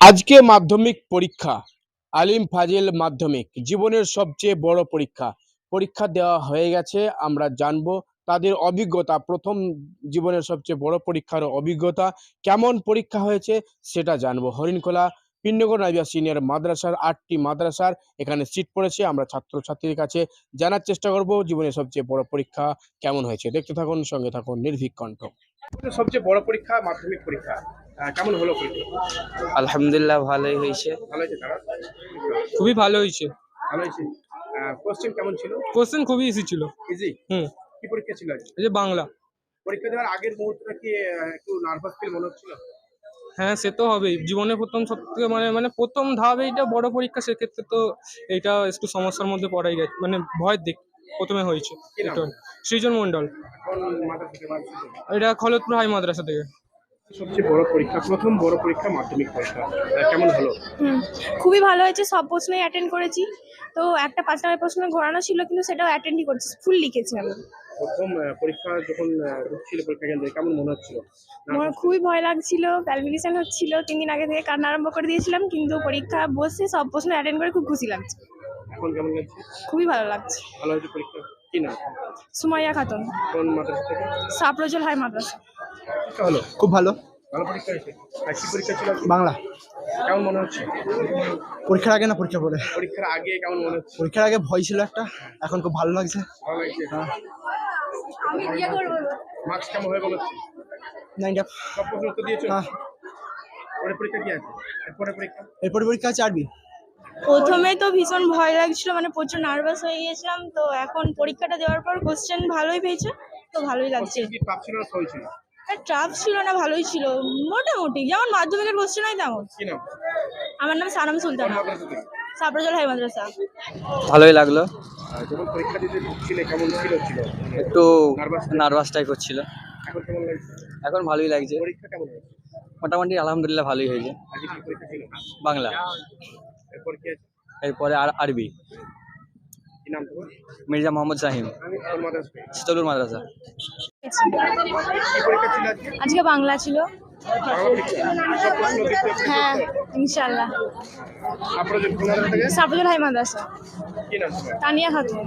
আজকে মাধ্যমিক পরীক্ষা, আলিম ফাজিল মাধ্যমিক, জীবনের সবচেয়ে বড় পরীক্ষা। পরীক্ষা দেওয়া হয়ে গেছে, আমরা জানব তাদের অভিজ্ঞতা, প্রথম জীবনের সবচেয়ে বড় পরীক্ষার অভিজ্ঞতা, কেমন পরীক্ষা হয়েছে সেটা জানব। হরিণখোলা পিণ্ডগর নাইবিয়া সিনিয়র মাদ্রাসার আটটি মাদ্রাসার, এখানে সিট পড়েছে, আমরা ছাত্রছাত্রীর কাছে জানার চেষ্টা করব, জীবনের সবচেয়ে বড় পরীক্ষা কেমন হয়েছে। দেখতে থাকুন, সঙ্গে থাকুন, নির্ভীক কণ্ঠ। সবচেয়ে বড় পরীক্ষা মাধ্যমিক পরীক্ষা কেমন হলো পরীক্ষা? আলহামদুলিল্লাহ ভালোই হয়েছে। ভালো হয়েছে তারা? খুবই ভালো হয়েছে। ভালো হয়েছে। কোশ্চেন কেমন ছিল? কোশ্চেন খুবই ইজি ছিল। ইজি হুম। কি পরীক্ষা ছিল এই যে বাংলা। পরীক্ষা দেওয়ার আগের মুহূর্তটা কি একটু নার্ভাস ফিল মনে হচ্ছিল? হ্যাঁ সে তো হবেই। জীবনে প্রথম সব থেকে মানে মানে প্রথম ধাপ এইটা বড় পরীক্ষা সেক্ষেত্রে তো এটা একটু সমস্যার মধ্যে পড়াই গেছে মানে ভয় দিক প্রথমে হয়েছে সৃজন মন্ডল এটা খলতপুর হাই মাদ্রাসা থেকে। সবচেয়ে বড় পরীক্ষা প্রথম বড় পরীক্ষা মাধ্যমিক পরীক্ষা। কেমন হলো? খুবই ভালো হয়েছে সব প্রশ্নই অ্যাটেন্ড করেছি। তো একটা পাঁচ নম্বর প্রশ্ন ঘোরানো ছিল কিন্তু সেটাও অ্যাটেন্ডই করেছি ফুল লিখেছি আমি। প্রথম পরীক্ষা যখন ঢুকছিল পরীক্ষা কেন্দ্রে কেমন মনে হচ্ছিল? আমার খুবই ভয় লাগছিল প্যালপিটেশন হচ্ছিল তিন দিন আগে থেকে কান্না আরম্ভ করে দিয়েছিলাম কিন্তু পরীক্ষা বসে সব প্রশ্ন অ্যাটেন্ড করে খুব খুশি লাগছে। এখন কেমন লাগছে? খুবই ভালো লাগছে। ভালো হয়েছে পরীক্ষা? কি না সুমাইয়া খাতুন। কোন মাদ্রাসা থেকে? সাপ্রজল হাই মাদ্রাসা। হলো খুব ভালো। ভালো পরীক্ষা হয়েছে? আর কি পরীক্ষা ছিল বাংলা। কেমন মনে হচ্ছে? পরীক্ষার আগে না পরীক্ষা পরে? পরীক্ষার আগে কেমন মনে হচ্ছে? পরীক্ষার আগে ভয় ছিল একটা এখন খুব ভালো লাগছে। ভালো লাগছে? মার্কস কেমন হয়ে বলো নাইনটা সব প্রশ্ন উত্তর দিয়েছ? হ্যাঁ। পরে পরীক্ষা কি আছে? এরপরে পরীক্ষা? এরপরে পরীক্ষা আছে আরবি। প্রথমে তো ভীষণ ভয় লাগছিল মানে প্রচুর নার্ভাস হয়ে গিয়েছিলাম তো এখন পরীক্ষাটা দেওয়ার পর কোশ্চেন ভালোই পেয়েছে তো ভালোই লাগছে। না ট্রাফ ছিল? না ভালোই ছিল মোটামুটি যেমন মাধ্যমিকের কোশ্চেন হয় তেমন। আমার নাম সানাম সুলতানা। সাপ্রজল হাই মাদ্রাসা। ভালোই লাগল। যখন পরীক্ষা দিতে ঢুকছিলে কেমন একটু নার্ভাস টাইপ হচ্ছিল। এখন কেমন লাগছে? এখন ভালোই লাগছে। পরীক্ষা কেমন মোটামুটি আলহামদুলিল্লাহ ভালোই হয়েছে। বাংলা। এরপর কি আছে? এরপরে আর আরবি। কি নাম তোমার? মির্জা মোহাম্মদ শাহিম কোন মাদ্রাসা শীতলুর মাদ্রাসা। কি পরীক্ষা ছিল আজকে? আজকে বাংলা ছিল। হ্যাঁ কোন মাদ্রাসা থেকে? সাপ্রজল হাই মাদ্রাসা। কি নাম তানিয়া খাতুন।